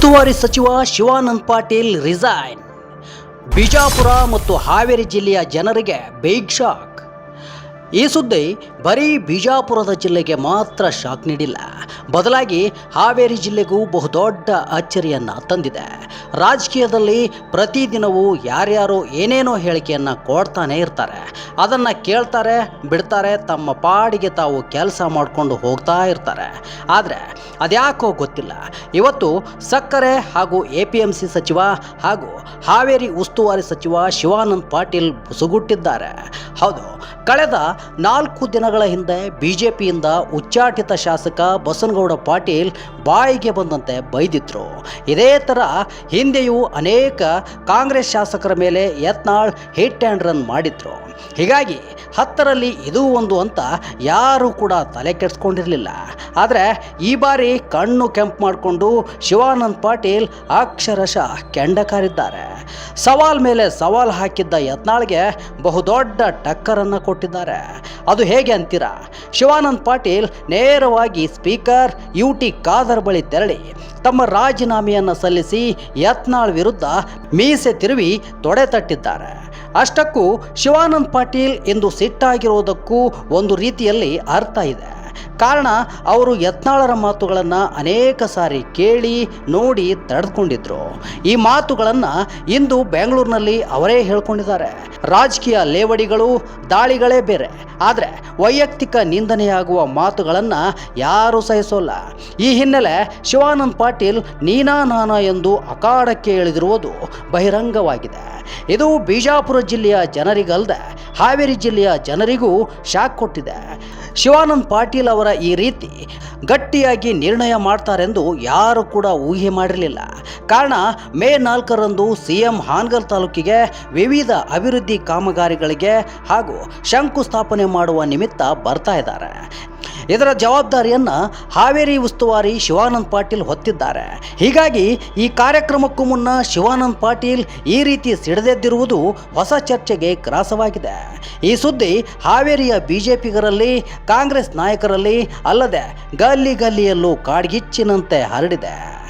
ಉಸ್ತುವಾರಿ ಸಚಿವ ಶಿವಾನಂದ್ ಪಾಟೀಲ್ ರಿಸೈನ್. ಬಿಜಾಪುರ ಮತ್ತು ಹಾವೇರಿ ಜಿಲ್ಲೆಯ ಜನರಿಗೆ ಬೈಗ್ ಶಾಕ್. ಈ ಸುದ್ದಿ ಬರೀ ಬಿಜಾಪುರದ ಜಿಲ್ಲೆಗೆ ಮಾತ್ರ ಶಾಕ್ ನೀಡಿಲ್ಲ. ಬದಲಾಗಿ ಹಾವೇರಿ ಜಿಲ್ಲೆಗೂ ಬಹುದೊಡ್ಡ ಅಚ್ಚರಿಯನ್ನು ತಂದಿದೆ. ರಾಜಕೀಯದಲ್ಲಿ ಪ್ರತಿದಿನವೂ ಯಾರ್ಯಾರು ಏನೇನೋ ಹೇಳಿಕೆಯನ್ನು ಕೊಡ್ತಾನೆ ಇರ್ತಾರೆ. ಅದನ್ನು ಕೇಳ್ತಾರೆ, ಬಿಡ್ತಾರೆ, ತಮ್ಮ ಪಾಡಿಗೆ ತಾವು ಕೆಲಸ ಮಾಡಿಕೊಂಡು ಹೋಗ್ತಾ ಇರ್ತಾರೆ. ಆದರೆ ಅದ್ಯಾಕೋ ಗೊತ್ತಿಲ್ಲ. ಇವತ್ತು ಸಕ್ಕರೆ ಹಾಗೂ ಎ ಪಿ ಎಂ ಸಿ ಸಚಿವ ಹಾಗೂ ಹಾವೇರಿ ಉಸ್ತುವಾರಿ ಸಚಿವ ಶಿವಾನಂದ್ ಪಾಟೀಲ್ ಬುಸುಗುಟ್ಟಿದ್ದಾರೆ. ಹೌದು, ಕಳೆದ ನಾಲ್ಕು ದಿನಗಳ ಹಿಂದೆ ಬಿಜೆಪಿಯಿಂದ ಉಚ್ಚಾಟಿತ ಶಾಸಕ ಬಸನಗೌಡ ಪಾಟೀಲ್ ಬಾಯಿಗೆ ಬಂದಂತೆ ಬೈದಿದ್ರು. ಇದೇ ಥರ ಹಿಂದೆಯೂ ಅನೇಕ ಕಾಂಗ್ರೆಸ್ ಶಾಸಕರ ಮೇಲೆ ಯತ್ನಾಳ್ ಹಿಟ್ ಆ್ಯಂಡ್ ರನ್ ಮಾಡಿದ್ರು. ಹೀಗಾಗಿ ಹತ್ತರಲ್ಲಿ ಇದು ಒಂದು ಅಂತ ಯಾರೂ ಕೂಡ ತಲೆ ಕೆಡಿಸ್ಕೊಂಡಿರಲಿಲ್ಲ. ಆದರೆ ಈ ಬಾರಿ ಕಣ್ಣು ಕೆಂಪು ಮಾಡಿಕೊಂಡು ಶಿವಾನಂದ್ ಪಾಟೀಲ್ ಅಕ್ಷರಶಃ ಕೆಂಡಕಾರಿದ್ದಾರೆ. ಸವಾಲ್ ಮೇಲೆ ಸವಾಲ್ ಹಾಕಿದ್ದ ಯತ್ನಾಳ್ಗೆ ಬಹುದೊಡ್ಡ ಟಕ್ಕರನ್ನು ಕೊಟ್ಟಿದ್ದಾರೆ. ಅದು ಹೇಗೆ ಅಂತೀರಾ? ಶಿವಾನಂದ್ ಪಾಟೀಲ್ ನೇರವಾಗಿ ಸ್ಪೀಕರ್ ಯು ಟಿ ಖಾದರ್ ಬಳಿ ತೆರಳಿ, ತಮ್ಮ ರಾಜೀನಾಮೆಯನ್ನು ಸಲ್ಲಿಸಿ ಯತ್ನಾಳ್ ವಿರುದ್ಧ ಮೀಸೆ ತಿರುವಿ ತೊಡೆ ತಟ್ಟಿದ್ದಾರೆ. ಅಷ್ಟಕ್ಕೂ ಶಿವಾನಂದ್ ಪಾಟೀಲ್ ಎಂದು ಸಿಟ್ಟಾಗಿರೋದಕ್ಕೂ ಒಂದು ರೀತಿಯಲ್ಲಿ ಅರ್ಥ ಇದೆ. ಕಾರಣ ಅವರು ಯತ್ನಾಳರ ಮಾತುಗಳನ್ನು ಅನೇಕ ಸಾರಿ ಕೇಳಿ, ನೋಡಿ ತಡೆದುಕೊಂಡಿದ್ರು. ಈ ಮಾತುಗಳನ್ನು ಇಂದು ಬೆಂಗಳೂರಿನಲ್ಲಿ ಅವರೇ ಹೇಳ್ಕೊಂಡಿದ್ದಾರೆ. ರಾಜಕೀಯ ಲೇವಡಿಗಳು, ದಾಳಿಗಳೇ ಬೇರೆ. ಆದರೆ ವೈಯಕ್ತಿಕ ನಿಂದನೆಯಾಗುವ ಮಾತುಗಳನ್ನು ಯಾರೂ ಸಹಿಸೋಲ್ಲ. ಈ ಹಿನ್ನೆಲೆ ಶಿವಾನಂದ್ ಪಾಟೀಲ್, ನೀನಾ ನಾನಾ ಎಂದು ಅಖಾಡಕ್ಕೆ ಇಳಿದಿರುವುದು ಬಹಿರಂಗವಾಗಿದೆ. ಇದು ಬಿಜಾಪುರ ಜಿಲ್ಲೆಯ ಜನರಿಗಲ್ಲದೆ ಹಾವೇರಿ ಜಿಲ್ಲೆಯ ಜನರಿಗೂ ಶಾಕ್ ಕೊಟ್ಟಿದೆ. ಶಿವಾನಂದ್ ಪಾಟೀಲ್ ಅವರ ಈ ರೀತಿ ಗಟ್ಟಿಯಾಗಿ ನಿರ್ಣಯ ಮಾಡ್ತಾರೆಂದು ಯಾರು ಕೂಡ ಊಹೆ ಮಾಡಿರಲಿಲ್ಲ. ಕಾರಣ ಮೇ ನಾಲ್ಕರಂದು ಸಿ ಎಂ ಹಾನಗಲ್ ತಾಲೂಕಿಗೆ ವಿವಿಧ ಅಭಿವೃದ್ಧಿ ಕಾಮಗಾರಿಗಳಿಗೆ ಹಾಗೂ ಶಂಕುಸ್ಥಾಪನೆ ಮಾಡುವ ನಿಮಿತ್ತ ಬರ್ತಾ ಇದ್ದಾರೆ. ಇದರ ಜವಾಬ್ದಾರಿಯನ್ನು ಹಾವೇರಿ ಉಸ್ತುವಾರಿ ಶಿವಾನಂದ್ ಪಾಟೀಲ್ ಹೊತ್ತಿದ್ದಾರೆ. ಹೀಗಾಗಿ ಈ ಕಾರ್ಯಕ್ರಮಕ್ಕೂ ಮುನ್ನ ಶಿವಾನಂದ್ ಪಾಟೀಲ್ ಈ ರೀತಿ ಸಿಡಿದೆದ್ದಿರುವುದು ಹೊಸ ಚರ್ಚೆಗೆ ಗ್ರಾಸವಾಗಿದೆ. ಈ ಸುದ್ದಿ ಹಾವೇರಿಯ ಬಿಜೆಪಿಗರಲ್ಲಿ, ಕಾಂಗ್ರೆಸ್ ನಾಯಕರಲ್ಲಿ ಅಲ್ಲದೆ ಗಲ್ಲಿ ಗಲ್ಲಿಯಲ್ಲೂ ಕಾಡ್ಗಿಚ್ಚಿನಂತೆ ಹರಡಿದೆ.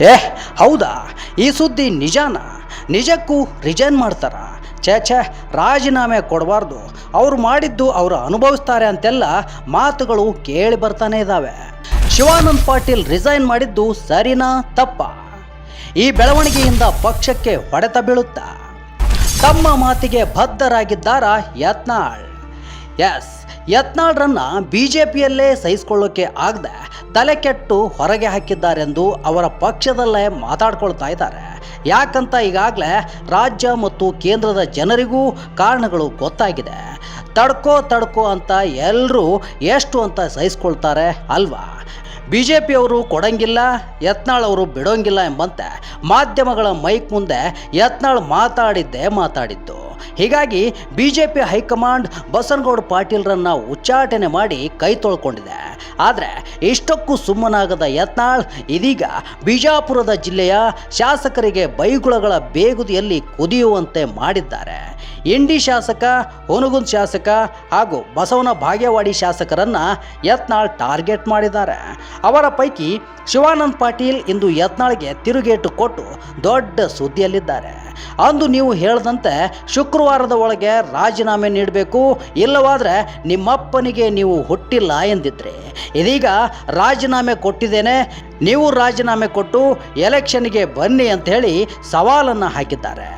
ಏ, ಹೌದಾ? ಈ ಸುದ್ದಿ ನಿಜಾನ? ನಿಜಕ್ಕೂ ರಿಜೈನ್ ಮಾಡ್ತಾರ? ಛೇ ಛೇ, ರಾಜೀನಾಮೆ ಕೊಡಬಾರ್ದು. ಅವ್ರು ಮಾಡಿದ್ದು ಅವರು ಅನುಭವಿಸ್ತಾರೆ ಅಂತೆಲ್ಲ ಮಾತುಗಳು ಕೇಳಿ ಬರ್ತಾನೆ ಇದ್ದಾವೆ ಶಿವಾನಂದ್ ಪಾಟೀಲ್ ರಿಸೈನ್ ಮಾಡಿದ್ದು ಸರಿನಾ ತಪ್ಪ? ಈ ಬೆಳವಣಿಗೆಯಿಂದ ಪಕ್ಷಕ್ಕೆ ಹೊಡೆತ ಬೀಳುತ್ತ? ತಮ್ಮ ಮಾತಿಗೆ ಬದ್ಧರಾಗಿದ್ದಾರಾ ಯತ್ನಾಳ್? ಎಸ್ ಯತ್ನಾಳ್ರನ್ನ ಬಿಜೆಪಿಯಲ್ಲೇ ಸಹಿಸಿಕೊಳ್ಳೋಕೆ ಆಗದೆ ತಲೆ ಕೆಟ್ಟು ಹೊರಗೆ ಹಾಕಿದ್ದಾರೆಂದು ಅವರ ಪಕ್ಷದಲ್ಲೇ ಮಾತಾಡ್ಕೊಳ್ತಾ ಇದ್ದಾರೆ. ಯಾಕಂತ ಈಗಾಗಲೇ ರಾಜ್ಯ ಮತ್ತು ಕೇಂದ್ರದ ಜನರಿಗೂ ಕಾರಣಗಳು ಗೊತ್ತಾಗಿದೆ. ತಡ್ಕೋ ತಡ್ಕೋ ಅಂತ ಎಲ್ಲರೂ ಎಷ್ಟು ಅಂತ ಸಹಿಸ್ಕೊಳ್ತಾರೆ ಅಲ್ವಾ? ಬಿ ಜೆ ಪಿಯವರು ಕೊಡಂಗಿಲ್ಲ, ಯತ್ನಾಳ್ ಅವರು ಬಿಡೋಂಗಿಲ್ಲ ಎಂಬಂತೆ ಮಾಧ್ಯಮಗಳ ಮೈಕ್ ಮುಂದೆ ಯತ್ನಾಳ್ ಮಾತಾಡಿದ್ದೇ ಮಾತಾಡಿದ್ದು. ಹೀಗಾಗಿ ಬಿಜೆಪಿ ಹೈಕಮಾಂಡ್ ಬಸನಗೌಡ ಪಾಟೀಲ್ರನ್ನ ಉಚ್ಚಾಟನೆ ಮಾಡಿ ಕೈ ತೊಳ್ಕೊಂಡಿದೆ. ಆದರೆ ಇಷ್ಟಕ್ಕೂ ಸುಮ್ಮನಾಗದ ಯತ್ನಾಳ್ ಇದೀಗ ಬಿಜಾಪುರದ ಜಿಲ್ಲೆಯ ಶಾಸಕರಿಗೆ ಬೈಗುಳಗಳ ಬೇಗುದಿಯಲ್ಲಿ ಕುದಿಯುವಂತೆ ಮಾಡಿದ್ದಾರೆ. ಇಂಡಿ ಶಾಸಕ, ಹುನಗುಂದ್ ಶಾಸಕ ಹಾಗೂ ಬಸವನ ಭಾಗ್ಯವಾಡಿ ಶಾಸಕರನ್ನ ಯತ್ನಾಳ್ ಟಾರ್ಗೆಟ್ ಮಾಡಿದ್ದಾರೆ. ಅವರ ಪೈಕಿ ಶಿವಾನಂದ್ ಪಾಟೀಲ್ ಇಂದು ಯತ್ನಾಳ್ಗೆ ತಿರುಗೇಟು ಕೊಟ್ಟು ದೊಡ್ಡ ಸುದ್ದಿಯಲ್ಲಿದ್ದಾರೆ. ಅಂದು ನೀವು ಹೇಳದಂತೆ ಶುಕ್ರವಾರದ ಒಳಗೆ ರಾಜೀನಾಮೆ ನೀಡಬೇಕು. ಇಲ್ಲವಾದರೆ ನಿಮ್ಮಪ್ಪನಿಗೆ ನೀವು ಹುಟ್ಟಿಲ್ಲ ಎಂದಿದ್ರಿ. ಇದೀಗ ರಾಜೀನಾಮೆ ಕೊಟ್ಟಿದ್ದೇನೆ. ನೀವು ರಾಜೀನಾಮೆ ಕೊಟ್ಟು ಎಲೆಕ್ಷನ್ಗೆ ಬನ್ನಿ ಅಂತ ಹೇಳಿ ಸವಾಲನ್ನು ಹಾಕಿದ್ದಾರೆ.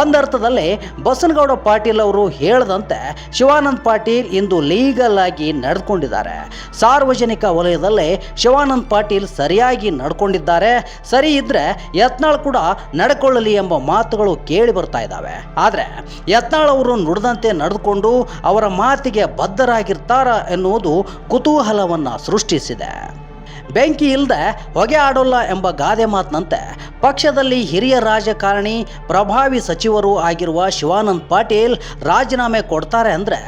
ಒಂದರ್ಥದಲ್ಲಿ ಬಸನಗೌಡ ಪಾಟೀಲ್ ಅವರು ಹೇಳದಂತೆ ಶಿವಾನಂದ ಪಾಟೀಲ್ ಇಂದು ಲೀಗಲ್ ಆಗಿ ನಡೆದುಕೊಂಡಿದ್ದಾರೆ ಸಾರ್ವಜನಿಕ ವಲಯದಲ್ಲಿ ಶಿವಾನಂದ ಪಾಟೀಲ್ ಸರಿಯಾಗಿ ನಡ್ಕೊಂಡಿದ್ದಾರೆ. ಸರಿ ಇದ್ರೆ ಯತ್ನಾಳ್ ಕೂಡ ನಡ್ಕೊಳ್ಳಲಿ ಎಂಬ ಮಾತುಗಳು ಕೇಳಿ ಬರ್ತಾ ಇದ್ದಾವೆ. ಆದರೆ ಯತ್ನಾಳ್ ಅವರು ನುಡಿದಂತೆ ನಡೆದುಕೊಂಡು ಅವರ ಮಾತಿಗೆ ಬದ್ಧರಾಗಿರ್ತಾರ ಎನ್ನುವುದು ಕುತೂಹಲವನ್ನು ಸೃಷ್ಟಿಸಿದೆ. ಬೆಂಕಿ ಇಲ್ಲದೆ ಹೊಗೆ ಆಡೋಲ್ಲ ಎಂಬ ಗಾದೆ ಮಾತಿನಂತೆ. ಪಕ್ಷದಲ್ಲಿ ಹಿರಿಯ ರಾಜಕಾರಣಿ, ಪ್ರಭಾವಿ ಸಚಿವರು ಆಗಿರುವ ಶಿವಾನಂದ್ ಪಾಟೀಲ್ ರಾಜೀನಾಮೆ ಕೊಡ್ತಾರೆ ಅಂದರೆ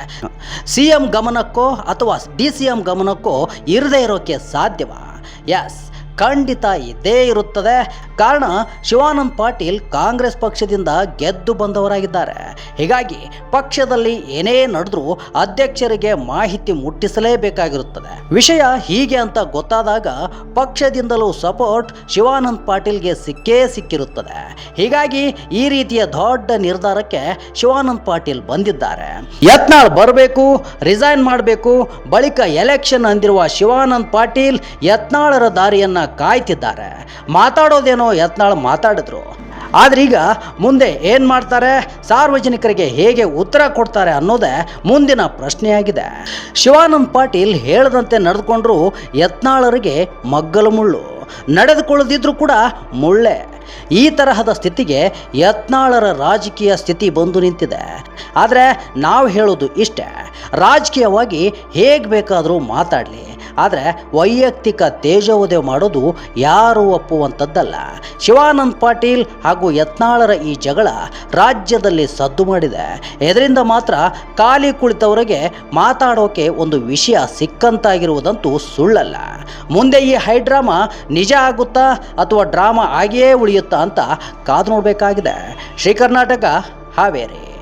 ಸಿ ಎಂ ಗಮನಕ್ಕೋ ಅಥವಾ ಡಿ ಸಿ ಎಂ ಗಮನಕ್ಕೋ ಇರದೇ ಇರೋಕ್ಕೆ ಸಾಧ್ಯವಾ? ಎಸ್ ಖಂಡಿತ ಇದ್ದೇ ಇರುತ್ತದೆ. ಕಾರಣ ಶಿವಾನಂದ್ ಪಾಟೀಲ್ ಕಾಂಗ್ರೆಸ್ ಪಕ್ಷದಿಂದ ಗೆದ್ದು ಬಂದವರಾಗಿದ್ದಾರೆ. ಹೀಗಾಗಿ ಪಕ್ಷದಲ್ಲಿ ಏನೇ ನಡೆದ್ರೂ ಅಧ್ಯಕ್ಷರಿಗೆ ಮಾಹಿತಿ ಮುಟ್ಟಿಸಲೇಬೇಕಾಗಿರುತ್ತದೆ. ವಿಷಯ ಹೀಗೆ ಅಂತ ಗೊತ್ತಾದಾಗ ಪಕ್ಷದಿಂದಲೂ ಸಪೋರ್ಟ್ ಶಿವಾನಂದ್ ಪಾಟೀಲ್ಗೆ ಸಿಕ್ಕೇ ಸಿಕ್ಕಿರುತ್ತದೆ. ಹೀಗಾಗಿ ಈ ರೀತಿಯ ದೊಡ್ಡ ನಿರ್ಧಾರಕ್ಕೆ ಶಿವಾನಂದ್ ಪಾಟೀಲ್ ಬಂದಿದ್ದಾರೆ. ಯತ್ನಾಳ್ ಬರಬೇಕು, ರಿಸೈನ್ ಮಾಡಬೇಕು, ಬಳಿಕ ಎಲೆಕ್ಷನ್ ಅಂದಿರುವ ಶಿವಾನಂದ್ ಪಾಟೀಲ್ ಯತ್ನಾಳರ ದಾರಿಯನ್ನ ಕಾಯ್ತಿದ್ದಾರೆ. ಮಾತಾಡೋದೇನೋ ಯತ್ನಾಳ್ ಮಾತಾಡಿದ್ರು. ಆದ್ರೆ ಈಗ ಮುಂದೆ ಏನು ಮಾಡ್ತಾರೆ? ಸಾರ್ವಜನಿಕರಿಗೆ ಹೇಗೆ ಉತ್ತರ ಕೊಡ್ತಾರೆ ಅನ್ನೋದೇ ಮುಂದಿನ ಪ್ರಶ್ನೆಯಾಗಿದೆ. ಶಿವಾನಂದ್ ಪಾಟೀಲ್ ಹೇಳದಂತೆ ನಡೆದುಕೊಂಡ್ರು ಯತ್ನಾಳರಿಗೆ ಮಗ್ಗಲು ಮುಳ್ಳು. ನಡೆದುಕೊಳ್ಳದಿದ್ರೂ ಕೂಡ ಮುಳ್ಳೆ. ಈ ತರಹದ ಸ್ಥಿತಿಗೆ ಯತ್ನಾಳರ ರಾಜಕೀಯ ಸ್ಥಿತಿ ಬಂದು ನಿಂತಿದೆ. ಆದರೆ ನಾವು ಹೇಳೋದು ಇಷ್ಟೇ. ರಾಜಕೀಯವಾಗಿ ಹೇಗೆ ಬೇಕಾದರೂ ಮಾತಾಡಲಿ. ಆದರೆ ವೈಯಕ್ತಿಕ ತೇಜೋದಯ ಮಾಡೋದು ಯಾರೂ ಒಪ್ಪುವಂಥದ್ದಲ್ಲ. ಶಿವಾನಂದ್ ಪಾಟೀಲ್ ಹಾಗೂ ಯತ್ನಾಳರ ಈ ಜಗಳ ರಾಜ್ಯದಲ್ಲಿ ಸದ್ದು ಮಾಡಿದೆ. ಇದರಿಂದ ಮಾತ್ರ ಖಾಲಿ ಕುಳಿತವರಿಗೆ ಮಾತಾಡೋಕೆ ಒಂದು ವಿಷಯ ಸಿಕ್ಕಂತಾಗಿರುವುದಂತೂ ಸುಳ್ಳಲ್ಲ. ಮುಂದೆ ಈ ಹೈಡ್ರಾಮಾ ನಿಜ ಆಗುತ್ತಾ ಅಥವಾ ಡ್ರಾಮಾ ಆಗಿಯೇ ಉಳಿಯುತ್ತಾ ಅಂತ ಕಾದು ನೋಡಬೇಕಾಗಿದೆ. ಶ್ರೀ ಕರ್ನಾಟಕ ಹಾವೇರಿ.